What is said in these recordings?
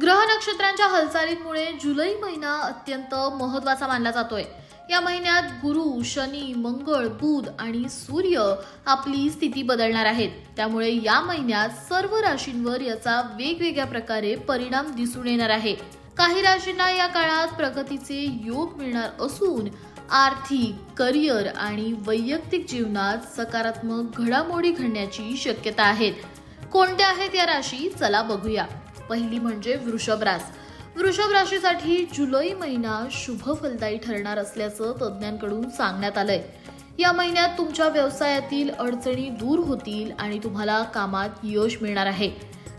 ग्रह नक्षत्रांच्या हालचालींमुळे जुलै महिना अत्यंत महत्त्वाचा मानला जातोय. या महिन्यात गुरु शनी मंगळ बुध आणि सूर्य आपली स्थिती बदलणार आहेत. त्यामुळे या महिन्यात सर्व राशींवर याचा वेगवेगळ्या प्रकारे परिणाम दिसून येणार आहे. काही राशींना या काळात प्रगतीचे योग मिळणार असून आर्थिक करिअर आणि वैयक्तिक जीवनात सकारात्मक घडामोडी घडण्याची शक्यता आहेत. कोणत्या आहेत या राशी? चला बघूया. पहिली म्हणजे वृषभ रास वृषभ राशीसाठी जुलै महिना शुभ फलदायी ठरणार असल्याचं तज्ज्ञांकडून सांगण्यात आलंय. या महिन्यात तुमच्या व्यवसायातील अडचणी दूर होतील आणि तुम्हाला कामात यश मिळणार आहे.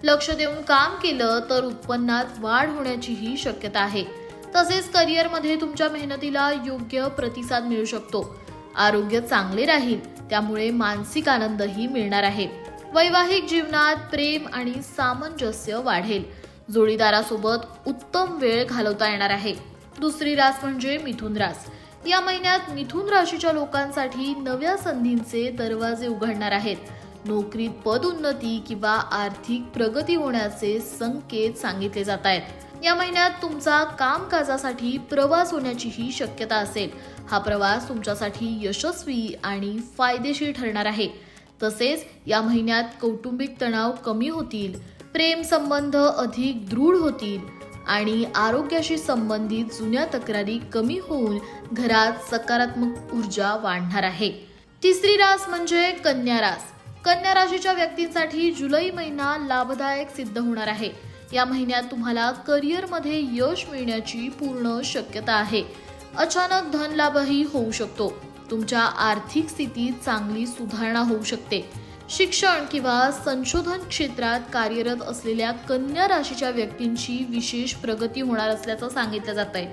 लक्ष देऊन काम केलं तर उत्पन्नात वाढ होण्याचीही शक्यता आहे. तसेच करिअरमध्ये तुमच्या मेहनतीला योग्य प्रतिसाद मिळू शकतो. आरोग्य चांगले राहील त्यामुळे मानसिक आनंदही मिळणार आहे. वैवाहिक जीवनात प्रेम आणि सामंजस्य वाढेल. जोडीदारासोबत उत्तम वेळ घालवता येणार आहे. दुसरी रास म्हणजे मिथुन रास. या महिन्यात मिथुन राशीच्या लोकांसाठी नव्या संधींचे दरवाजे उघडणार आहेत. नोकरीत पदोन्नती किंवा आर्थिक प्रगती होण्याचे संकेत सांगितले जात आहेत. या महिन्यात तुमचा कामकाजासाठी प्रवास होण्याचीही शक्यता असेल. हा प्रवास तुमच्यासाठी यशस्वी आणि फायदेशीर ठरणार आहे. तसेच या महिन्यात कौटुंबिक तणाव कमी होतील प्रेम संबंध अधिक दृढ होतील आणि आरोग्याशी संबंधित जुन्या तक्रारी कमी होऊन घरात सकारात्मक ऊर्जा वाढणार आहे. तिसरी रास म्हणजे कन्या रास. कन्या राशीच्या व्यक्तींसाठी जुलै महिना लाभदायक सिद्ध होणार आहे. या महिन्यात तुम्हाला करिअरमध्ये यश मिळण्याची पूर्ण शक्यता आहे. अचानक धन लाभही होऊ शकतो. तुमच्या आर्थिक स्थितीत चांगली सुधारणा होऊ शकते. शिक्षण किंवा संशोधन क्षेत्रात कार्यरत असलेल्या कन्या राशीच्या व्यक्तींची विशेष प्रगती होणार असल्याचं सांगितलं जात आहे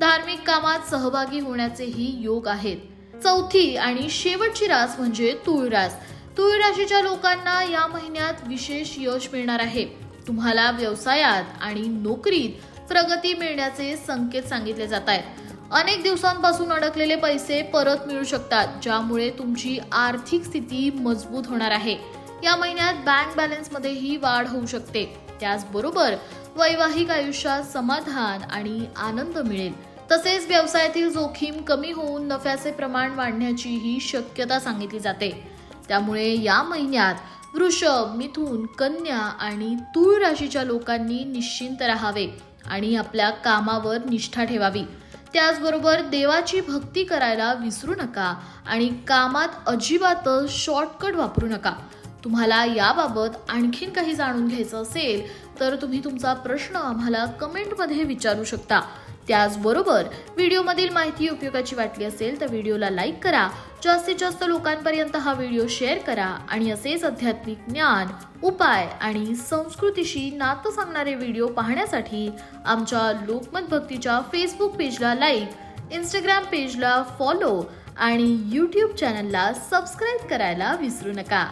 धार्मिक कामात सहभागी होण्याचेही योग आहेत. चौथी आणि शेवटची रास म्हणजे तुळ रास तुळ राशीच्या लोकांना या महिन्यात विशेष यश मिळणार आहे. तुम्हाला व्यवसायात आणि नोकरीत प्रगती मिळण्याचे संकेत सांगितले जात आहेत. अनेक दिवसांपासून अडकलेले पैसे परत मिळू शकतात ज्यामुळे तुमची आर्थिक स्थिती मजबूत होणार आहे. या महिन्यात बँक बॅलन्समध्येही वाढ होऊ शकते. त्याचबरोबर वैवाहिक आयुष्यात समाधान आणि आनंद मिळेल. तसेच व्यवसायातील जोखीम कमी होऊन नफ्याचे प्रमाण वाढण्याचीही शक्यता सांगितली जाते. त्यामुळे या महिन्यात वृषभ मिथुन कन्या आणि तूळ राशीच्या लोकांनी निश्चिंत राहावे आणि आपल्या कामावर निष्ठा ठेवावी. त्याचबरोबर देवाची भक्ती करायला विसरू नका आणि कामात अजिबातच शॉर्टकट वापरू नका. तुम्हाला याबाबत आणखीन काही जाणून घ्यायचं असेल तर तुम्ही तुमचा प्रश्न आम्हाला कमेंटमध्ये विचारू शकता. त्याचबरोबर व्हिडिओमधील माहिती उपयोगाची वाटली असेल तर व्हिडिओला लाईक करा. जास्तीत जास्त लोकांपर्यंत हा व्हिडिओ शेअर करा आणि असेच आध्यात्मिक ज्ञान उपाय आणि संस्कृतीशी नातं सांगणारे व्हिडिओ पाहण्यासाठी आमच्या लोकमत भक्तीच्या फेसबुक पेजला लाईक इंस्टाग्राम पेजला फॉलो आणि यूट्यूब चॅनलला सबस्क्राईब करायला विसरू नका.